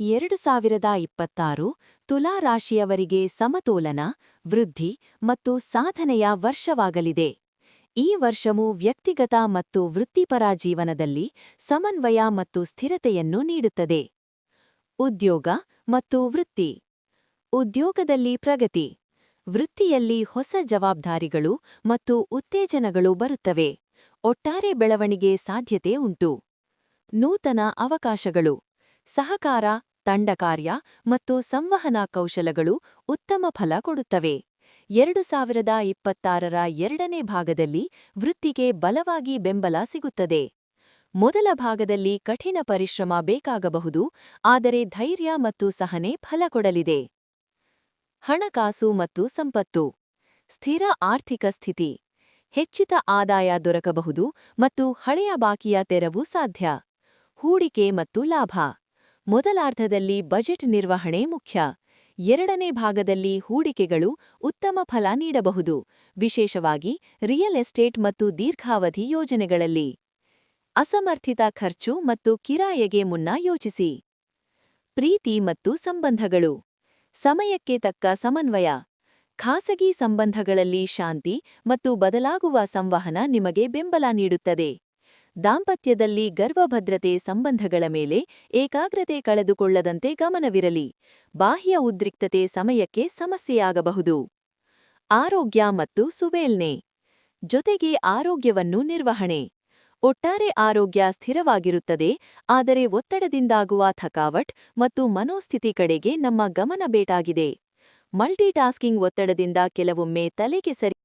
ಎರಡು ಸಾವಿರದ ಇಪ್ಪತ್ತಾರು ತುಲಾ ರಾಶಿಯವರಿಗೆ ಸಮತೋಲನ, ವೃದ್ಧಿ ಮತ್ತು ಸಾಧನೆಯ ವರ್ಷವಾಗಲಿದೆ. ಈ ವರ್ಷವು ವ್ಯಕ್ತಿಗತ ಮತ್ತು ವೃತ್ತಿಪರ ಜೀವನದಲ್ಲಿ ಸಮನ್ವಯ ಮತ್ತು ಸ್ಥಿರತೆಯನ್ನು ನೀಡುತ್ತದೆ. ಉದ್ಯೋಗ ಮತ್ತು ವೃತ್ತಿ. ಉದ್ಯೋಗದಲ್ಲಿ ಪ್ರಗತಿ. ವೃತ್ತಿಯಲ್ಲಿ ಹೊಸ ಜವಾಬ್ದಾರಿಗಳು ಮತ್ತು ಉತ್ತೇಜನಗಳು ಬರುತ್ತವೆ. ಒಟ್ಟಾರೆ ಬೆಳವಣಿಗೆ ಸಾಧ್ಯತೆ ಉಂಟು. ನೂತನ ಅವಕಾಶಗಳು. ಸಹಕಾರ ತಂಡ ಕಾರ್ಯ ಮತ್ತು ಸಂವಹನ ಕೌಶಲಗಳು ಉತ್ತಮ ಫಲ ಕೊಡುತ್ತವೆ. ಎರಡು ಸಾವಿರದ ಇಪ್ಪತ್ತಾರರ ಎರಡನೇ ಭಾಗದಲ್ಲಿ ವೃತ್ತಿಗೆ ಬಲವಾಗಿ ಬೆಂಬಲ ಸಿಗುತ್ತದೆ. ಮೊದಲ ಭಾಗದಲ್ಲಿ ಕಠಿಣ ಪರಿಶ್ರಮ ಬೇಕಾಗಬಹುದು, ಆದರೆ ಧೈರ್ಯ ಮತ್ತು ಸಹನೆ ಫಲ ಕೊಡಲಿದೆ. ಹಣಕಾಸು ಮತ್ತು ಸಂಪತ್ತು. ಸ್ಥಿರ ಆರ್ಥಿಕ ಸ್ಥಿತಿ. ಹೆಚ್ಚಿತ ಆದಾಯ ದೊರಕಬಹುದು ಮತ್ತು ಹಳೆಯ ಬಾಕಿಯ ತೆರವು ಸಾಧ್ಯ. ಹೂಡಿಕೆ ಮತ್ತು ಲಾಭ. ಮೊದಲಾರ್ಧದಲ್ಲಿ ಬಜೆಟ್ ನಿರ್ವಹಣೆ ಮುಖ್ಯ. ಎರಡನೇ ಭಾಗದಲ್ಲಿ ಹೂಡಿಕೆಗಳು ಉತ್ತಮ ಫಲ ನೀಡಬಹುದು. ವಿಶೇಷವಾಗಿ ರಿಯಲ್ ಎಸ್ಟೇಟ್ ಮತ್ತು ದೀರ್ಘಾವಧಿ ಯೋಜನೆಗಳಲ್ಲಿ. ಅಸಮರ್ಥಿತ ಖರ್ಚು ಮತ್ತು ಕಿರಾಯೆಗೆ ಮುನ್ನ ಯೋಚಿಸಿ. ಪ್ರೀತಿ ಮತ್ತು ಸಂಬಂಧಗಳು. ಸಮಯಕ್ಕೆ ತಕ್ಕ ಸಮನ್ವಯ. ಖಾಸಗಿ ಸಂಬಂಧಗಳಲ್ಲಿ ಶಾಂತಿ ಮತ್ತು ಬದಲಾಗುವ ಸಂವಹನ ನಿಮಗೆ ಬೆಂಬಲ ನೀಡುತ್ತದೆ. ದಾಂಪತ್ಯದಲ್ಲಿ ಗರ್ವಭದ್ರತೆ ಸಂಬಂಧಗಳ ಮೇಲೆ ಏಕಾಗ್ರತೆ ಕಳೆದುಕೊಳ್ಳದಂತೆ ಗಮನವಿರಲಿ. ಬಾಹ್ಯ ಉದ್ರಿಕ್ತತೆ ಸಮಯಕ್ಕೆ ಸಮಸ್ಯೆಯಾಗಬಹುದು. ಆರೋಗ್ಯ ಮತ್ತು ಸುವೇಲ್ನೆ ಜೊತೆಗೆ ಆರೋಗ್ಯವನ್ನು ನಿರ್ವಹಣೆ. ಒಟ್ಟಾರೆ ಆರೋಗ್ಯ ಸ್ಥಿರವಾಗಿರುತ್ತದೆ, ಆದರೆ ಒತ್ತಡದಿಂದಾಗುವ ಥಕಾವಟ್ ಮತ್ತು ಮನೋಸ್ಥಿತಿ ಕಡೆಗೆ ನಮ್ಮ ಗಮನ ಬೇಟಾಗಿದೆ. ಮಲ್ಟಿಟಾಸ್ಕಿಂಗ್ ಒತ್ತಡದಿಂದ ಕೆಲವೊಮ್ಮೆ ತಲೆಗೆ ಸರಿ